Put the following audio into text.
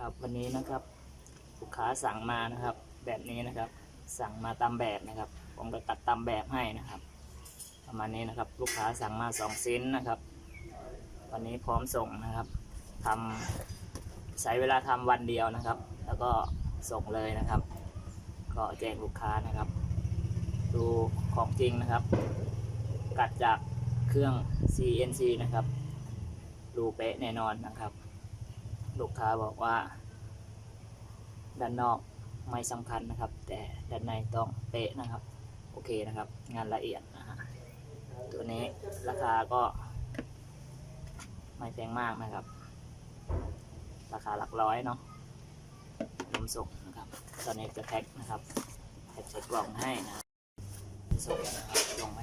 ครับวันนี้นะครับลูกค้าสั่งมานะครับ แบบนี้นะครับ สั่งมาตามแบบนะครับ ผมก็ตัดตามแบบให้นะครับ ประมาณนี้นะครับ ลูกค้าสั่งมาสองชิ้นนะครับ วันนี้พร้อมส่งนะครับทำใช้เวลาทำวันเดียวนะครับ แล้วก็ส่งเลยนะครับ ก็แจ้งลูกค้านะครับ ดูของจริงนะครับ กัดจากเครื่อง CNC นะครับดูเป๊ะแน่นอนนะครับ ลูกค้าบอกว่า ด้านนอกไม่สำคัญนะครับ แต่ด้านในต้องเป๊ะนะครับ โอเคนะครับ งานละเอียดนะฮะตัวนี้ราคาก็ไม่แพงมากนะครับ ราคาหลักร้อยเนาะรวมส่งนะครับ ตอนนี้จะแพ็คนะครับแพ็คใส่กล่องให้นะส่งนะครับลงไป